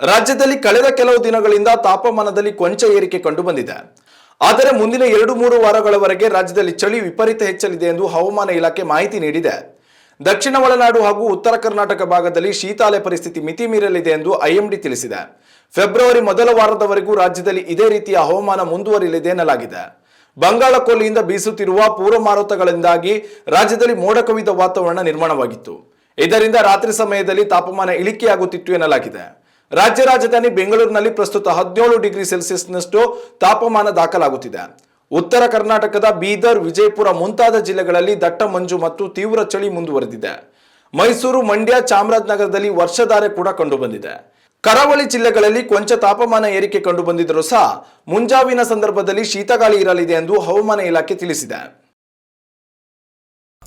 ರಾಜ್ಯದಲ್ಲಿ ಕಳೆದ ಕೆಲವು ದಿನಗಳಿಂದ ತಾಪಮಾನದಲ್ಲಿ ಕೊಂಚ ಏರಿಕೆ ಕಂಡುಬಂದಿದೆ. ಆದರೆ ಮುಂದಿನ ಎರಡು ಮೂರು ವಾರಗಳವರೆಗೆ ರಾಜ್ಯದಲ್ಲಿ ಚಳಿ ವಿಪರೀತ ಹೆಚ್ಚಲಿದೆ ಎಂದು ಹವಾಮಾನ ಇಲಾಖೆ ಮಾಹಿತಿ ನೀಡಿದೆ. ದಕ್ಷಿಣ ಒಳನಾಡು ಹಾಗೂ ಉತ್ತರ ಕರ್ನಾಟಕ ಭಾಗದಲ್ಲಿ ಶೀತಾಲೆ ಪರಿಸ್ಥಿತಿ ಮಿತಿ ಮೀರಲಿದೆ ಎಂದು ಐಎಂಡಿ ತಿಳಿಸಿದೆ. ಫೆಬ್ರವರಿ ಮೊದಲ ವಾರದವರೆಗೂ ರಾಜ್ಯದಲ್ಲಿ ಇದೇ ರೀತಿಯ ಹವಾಮಾನ ಮುಂದುವರಿಯಲಿದೆ ಎನ್ನಲಾಗಿದೆ. ಬಂಗಾಳ ಕೊಲ್ಲಿಯಿಂದ ಬೀಸುತ್ತಿರುವ ಪೂರ್ವ ಮಾರುತಗಳಿಂದಾಗಿ ರಾಜ್ಯದಲ್ಲಿ ಮೋಡ ಕವಿದ ವಾತಾವರಣ ನಿರ್ಮಾಣವಾಗಿತ್ತು. ಇದರಿಂದ ರಾತ್ರಿ ಸಮಯದಲ್ಲಿ ತಾಪಮಾನ ಇಳಿಕೆಯಾಗುತ್ತಿತ್ತು ಎನ್ನಲಾಗಿದೆ. ರಾಜ್ಯ ರಾಜಧಾನಿ ಬೆಂಗಳೂರಿನಲ್ಲಿ ಪ್ರಸ್ತುತ ಹದಿನೇಳು ಡಿಗ್ರಿ ಸೆಲ್ಸಿಯಸ್ನಷ್ಟು ತಾಪಮಾನ ದಾಖಲಾಗುತ್ತಿದೆ. ಉತ್ತರ ಕರ್ನಾಟಕದ ಬೀದರ್, ವಿಜಯಪುರ ಮುಂತಾದ ಜಿಲ್ಲೆಗಳಲ್ಲಿ ದಟ್ಟ ಮಂಜು ಮತ್ತು ತೀವ್ರ ಚಳಿ ಮುಂದುವರೆದಿದೆ. ಮೈಸೂರು, ಮಂಡ್ಯ, ಚಾಮರಾಜನಗರದಲ್ಲಿ ವರ್ಷಧಾರೆ ಕೂಡ ಕಂಡುಬಂದಿದೆ. ಕರಾವಳಿ ಜಿಲ್ಲೆಗಳಲ್ಲಿ ಕೊಂಚ ತಾಪಮಾನ ಏರಿಕೆ ಕಂಡುಬಂದಿದ್ದರೂ ಸಹ ಮುಂಜಾವಿನ ಸಂದರ್ಭದಲ್ಲಿ ಶೀತಗಾಳಿ ಇರಲಿದೆ ಎಂದು ಹವಾಮಾನ ಇಲಾಖೆ ತಿಳಿಸಿದೆ.